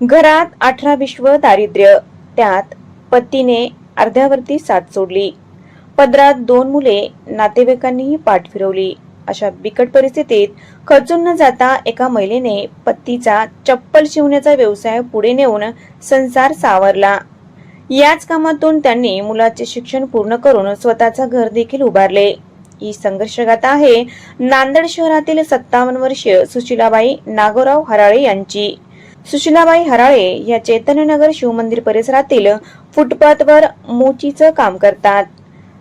घरात अठरा विश्व दारिद्र्य त्यात पतीने अर्ध्यावरती साथ सोडली. पदरात दोन मुले नातेवाईकांनीही पाठ फिरवली. अशा बिकट परिस्थितीत खचून न जाता एका महिलेने पतीचा चप्पल शिवण्याचा व्यवसाय पुढे नेऊन संसार सावरला. याच कामातून त्यांनी मुलाचे शिक्षण पूर्ण करून स्वतःचा घर देखील उभारले. ही संघर्षगाथा आहे नांदेड शहरातील सत्तावन्न वर्षीय सुशीलाबाई नागोराव हराळे यांची. सुशीलाबाई हराळे या चैतन्यनगर शिवमंदिर परिसरातील फुटपाथवर मोचीचं काम करतात.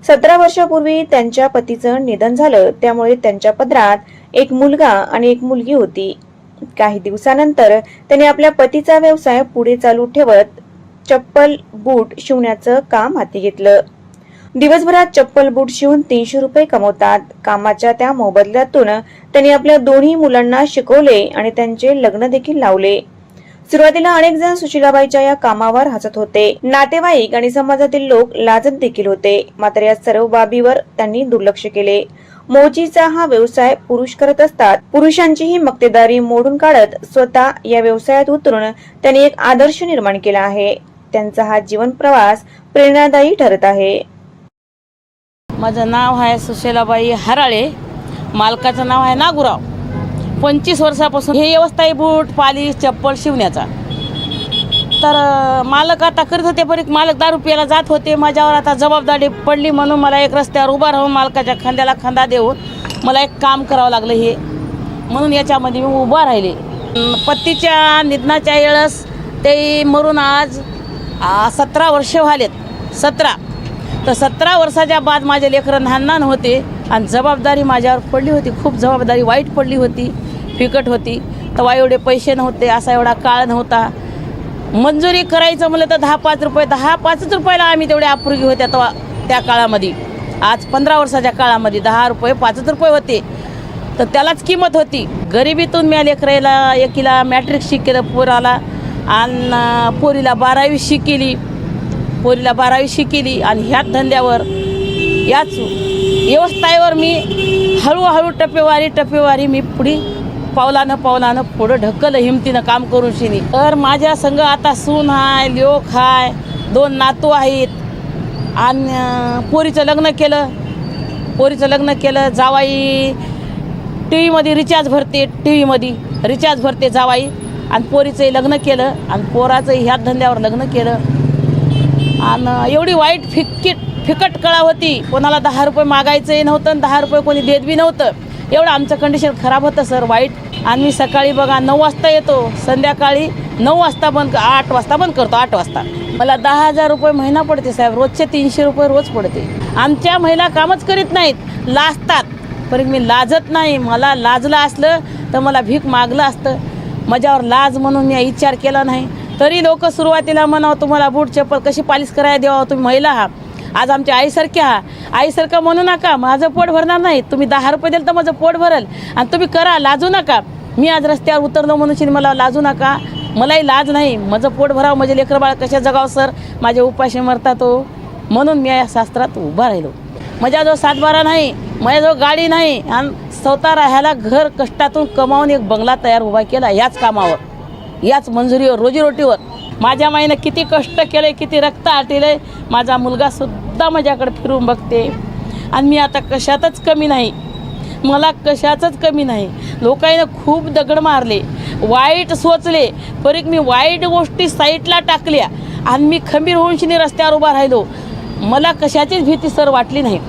सतरा वर्षापूर्वी त्यांच्या पतीचं निधन झालं त्यामुळे त्यांच्या पदरात एक मुलगा आणि एक मुलगी होती. काही दिवसानंतर त्यांनी आपल्या पतीचा व्यवसाय पुढे चालू ठेवत चप्पल बूट शिवण्याचं काम हाती घेतलं. दिवसभरात चप्पल बूट शिवून तीनशे रुपये कमवतात. कामाच्या त्या मोबदल्यातून त्यांनी आपल्या दोन्ही मुलांना शिकवले आणि त्यांचे लग्न देखील लावले. सुरुवातीला अनेक जण सुशीलाबाईच्या या कामावर हसत होते. नातेवाईक आणि समाजातील लोक लाजत देखील होते. मात्र या सर्व बाबीवर त्यांनी दुर्लक्ष केले. मोचीचा हा व्यवसाय पुरुष करत असतात. पुरुषांचीही मक्तेदारी मोडून काढत स्वतः या व्यवसायात उतरून त्यांनी एक आदर्श निर्माण केला आहे. त्यांचा हा जीवन प्रवास प्रेरणादायी ठरत आहे. माझं नाव आहे सुशीलाबाई हराळे. मालकाचं नाव आहे नागुराव. पंचवीस वर्षापासून हे व्यवस्था आहे बूट पालिश चप्पल शिवण्याचा. तर मालक आता करीत होते परीत मालक दारू प्यायला जात होते. माझ्यावर आता जबाबदारी पडली म्हणून मला एक रस्त्यावर उभा राहून मालकाच्या खांद्याला खांदा देऊन मला एक काम करावं लागलं हे. म्हणून याच्यामध्ये मी उभा राहिले. पत्तीच्या पतीच्या निधनाच्या वेळेस ते मरून आज सतरा वर्ष व्हालेत. सतरा. तर सतरा वर्षाच्या बाद माझे लेकरं लहान होते आणि जबाबदारी माझ्यावर पडली होती. खूप जबाबदारी वाईट पडली होती. फिकट होती. तेव्हा एवढे पैसे नव्हते असा एवढा काळ नव्हता. मंजुरी करायचं म्हणलं तर दहा पाच रुपये दहा पाचच रुपयाला आम्ही तेवढ्या अपुर्गी होत्या तेव्हा त्या काळामध्ये. आज पंधरा वर्षाच्या काळामध्ये दहा रुपये पाचच रुपये होते. तर त्यालाच किंमत होती. गरिबीतून म्या लेकरायला एकीला मॅट्रिक शिकेलं पोराला आणि पोरीला बारावी शिकेली. पोरीला बारावी शिकेली आणि ह्याच धंद्यावर याच व्यवस्थावर मी हळूहळू टप्पेवारी टप्पेवारी मी पुढे पावलानं पावलानं पुढं ढकल हिमतीनं काम करून शिनी. तर माझ्या संघ आता सून हाय लोक हाय दोन नातू आहेत. आणि पोरीचं लग्न केलं. पोरीचं लग्न केलं जावाई टी व्हीमध्ये रिचार्ज भरते टी व्हीमध्ये रिचार्ज भरते जावाई. आणि पोरीचंही लग्न केलं आणि पोराचंही ह्याच धंद्यावर लग्न केलं. आणि एवढी वाईट फिक्कीट फिकट कळा होती कोणाला दहा रुपये मागायचंही नव्हतं आणि दहा रुपये कोणी देत बी नव्हतं. एवढं आमचं कंडिशन खराब होतं सर वाईट आम्ही सकाळी बघा नऊ वाजता येतो. संध्याकाळी नऊ वाजता बंद आठ वाजता बंद करतो आठ वाजता. मला दहा हजार रुपये महिना पडते साहेब. रोजचे तीनशे रुपये रोज पडते. आमच्या महिला कामच करीत नाहीत. लाजतात. पण मी लाजत नाही. मला लाजलं असलं तर मला भीक मागलं असतं. माझ्यावर लाज म्हणून मी विचार केला नाही. तरी लोक सुरुवातीला म्हणावं तुम्हाला बूट चप्पल कशी पालिश करायला द्यावं? तुम्ही महिला आहात. आज आमच्या आईसारखे हा. आईसारखं म्हणू नका माझं पोट भरणार नाही. तुम्ही दहा रुपये द्याल तर माझं पोट भरल. आणि तुम्ही करा लाजू नका. मी आज रस्त्यावर उतरलो म्हणून मला लाजू नका. मलाही लाज नाही. माझं पोट भरावं म्हणजे माझे लेकर बाळ कशा जगावं सर? माझे उपाशी मरतात हो म्हणून मी या शास्त्रात उभा राहिलो. माझ्याजवळ सातबारा नाही माझ्याजवळ गाडी नाही. आणि स्वतः राहायला घर कष्टातून कमावून एक बंगला तयार उभा केला याच कामावर. याच मंजुरीवर रोजीरोटीवर. माझ्या माईनं किती कष्ट केले किती रक्त आटेले माझा मुलगासुद्धा माझ्याकडे फिरून बघते. आणि मी आता कशातच कमी नाही. मला कशाचंच कमी नाही. लोकांना खूप दगड मारले वाईट सोचले परी मी वाईट गोष्टी साईटला टाकल्या आणि मी खंबीर होऊन रस्त्यावर उभा राहिलो. मला कशाचीच भीती सर वाटली नाही.